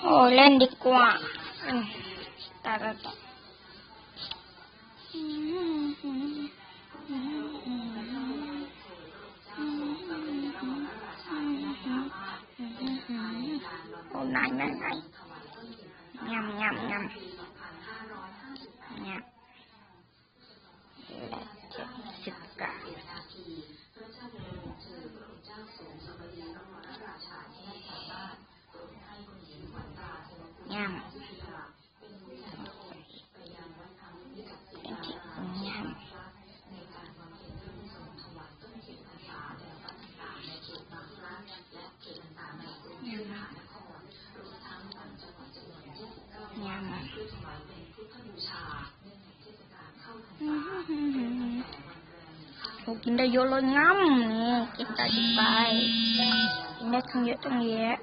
โอ้เล่นดีกว่าอืมตาตาตา พื่กินได้เยอะเลยงั้มนี่กินได้ไปกินได้ทั้งเยอะทั้งแยะ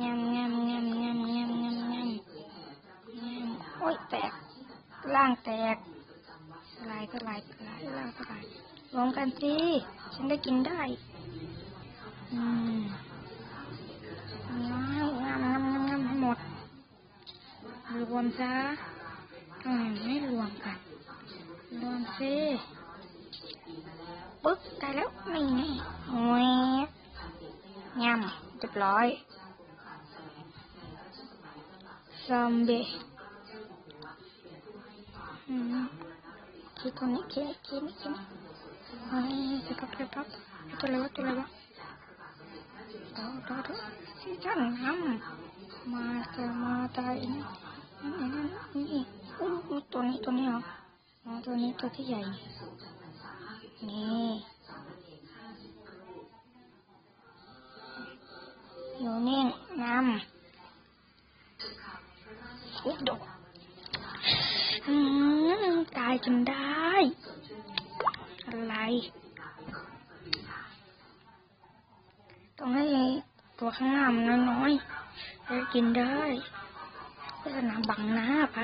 งามงามงามงามงามงามงามโอ้ยแตกร่างแตกลายก็ลายลายล่างก็ลายลองกันสิฉันได้กินได้ อืม รวมซะทำไมไม่รวมกัน รวมสิปึ๊กได้แล้วนี่ไงโอ้ยงามเรียบร้อยซอมบี้อืมคิดคนนี้คิดคิดคิดเฮ้ยจะพับจะพับตัวอะไรวะตัวอะไรวะเดี๋ยวเดี๋ยวเดี๋ยวที่ฉันทำมาจะมาตายนี่ นี่ตัวนี้ตัวนี้เหรออ๋อตัวนี้ตัวที่ใหญ่ นี่อยู่นี่น้ำอุ๊ยดกอืมตายจนได้ อะไร ต้องให้ตัวข้างหน้ามันน้อยๆจะกินได้ ก็จะนาบังหน้าไป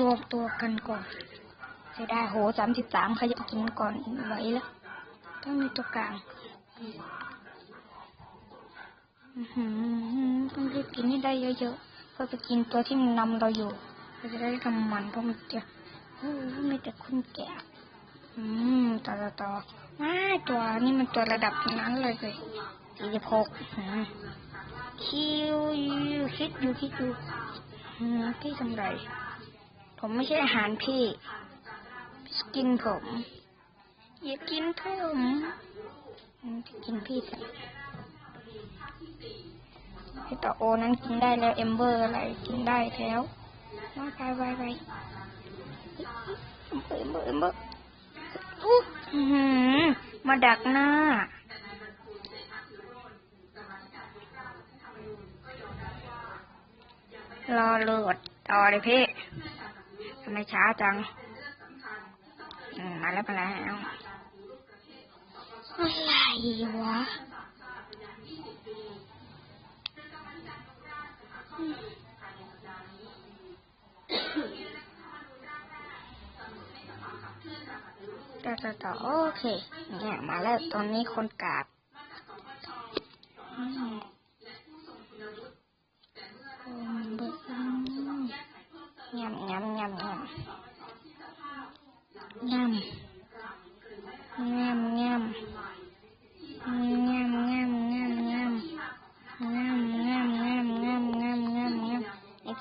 รวมตัวกันก่อนจะได้โหสามสิบสามใครจะกินก่อนไหวแล้วต้องมีตัวกลางอื้อหือต้องรีบกินให้ได้เยอะๆเพื่อไปกินตัวที่มันนำเราอยู่เราจะได้ทำมันเพราะมันจะโอ้ไม่แต่คุณแก่อืมต่อต่อต่อม่ตัวนี่มันตัวระดับนั้นเลยสิสี่สิบหก คิวยูคิดอยู่คิดอยู่พี่ทำไร ผมไม่ใช่อาหารพี่ กินผม อย่ากินผมอืมกินพี่สิไอต่อโอนั้นกินได้แล้วเอมเบอร์อะไรกินได้แล้วมาไปไปไปเอมเบอร์เอมเบอร์อมาดักหน้า รอเลือดต่อเลยพี่ทำไมช้าจังอืมมาแล้วมาแล้วอะไรวะอืมต่อต่อต่อโอเค เนี่ย มาแล้วตอนนี้คนกราบ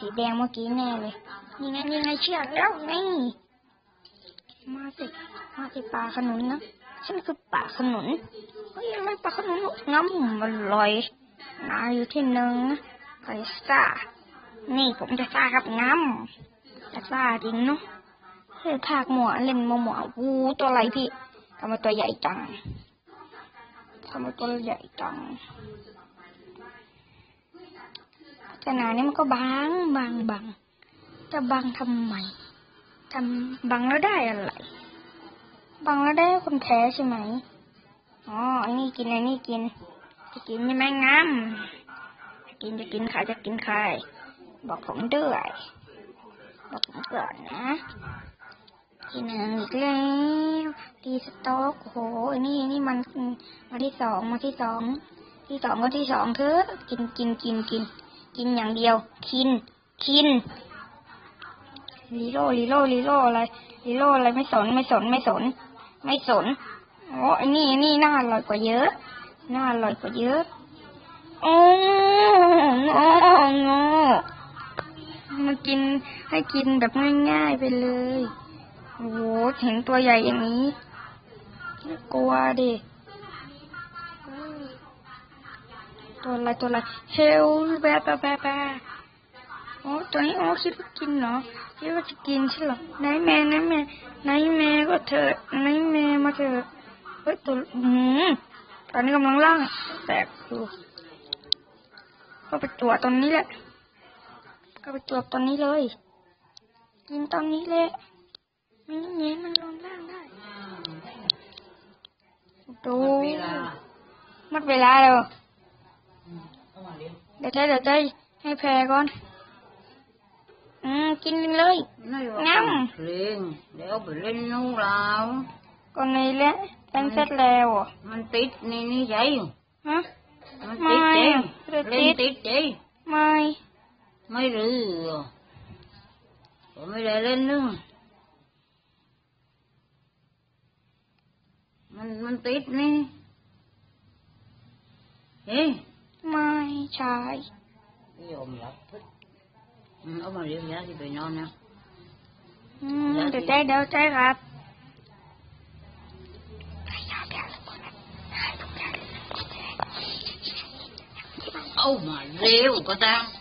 สีแดงเมื่อกี้แน่เลย นี่ไงนี่ไงเชือกแล้วนี่มาสิมาสิปลาขนุนนะฉันคือปลาขนุนเฮ้ยอะไรปลาขนุนง้ำมันลอยนาอยู่ที่หนึ่งใครซ่านี่ผมจะซ่าครับง้ำจะซ่าจริงเนาะเฮ้ยทากหมวเล่นหมวหมววูตัวอะไรพี่ทำไมตัวใหญ่จังทำไมตัวใหญ่จัง ขนาดนี้มันก็บางบางบางจะบางทำไมทำบังแล้วได้อะไรบังแล้วได้คนแพ้ใช่ไหมอ๋ออันนี้กินอันนี้กิน จะกินใช่ไหมงามจะกินจะกินใครจะกินใครบอกผมด้วยบอกผมก่อนนะ กินอันอีกแล้วตีสต๊อกโหนนี่นี่มันมาที่สองมาที่สองที่สองก็ที่สองเถอะ กินกินกินกิน กินอย่างเดียว กิน กินลีโร่ลีโร่ลีโร่อะไรลีโร่อะไรไม่สนไม่สนไม่สน ไม่สนโอ้อันนี้อันนี่น่าอร่อยกว่าเยอะ น่าอร่อยกว่าเยอะโอ้โง่โง่มากินให้กินแบบง่ายๆไปเลยโอ้โหเห็นตัวใหญ่อย่างนี้กลัวดิ ตัวอะไรตัวอะไรเฮลแบะแบะแบะแบะโอ้ตัวนี้โอ้คิดว่ากินเหรอคิดว่าจะกินใช่เหรอไหนแม่ไหนแม่ไหนแม่ก็เถอะไหนแม่มาเถอะเฮ้ยตัวอืมตอนนี้กำลังล่างแตกดูก็ไปตัวตรงนี้แหละ ก็ไปตัวตรงนี้เลย กินตอนนี้เลยไม่งั้นเนี้ยมันลงล่างได้ดูเวลาหมดเวลาแล้วเอา มาเรียนเดี๋ยวใจเดี๋ยวใจให้แพรก่อนอืมกินเลยไม่ว่างั้มเพลงเดี๋ยวไปเล่นนู่นแล้วก่อนนี้แหละแป้งเสร็จแล้วอะ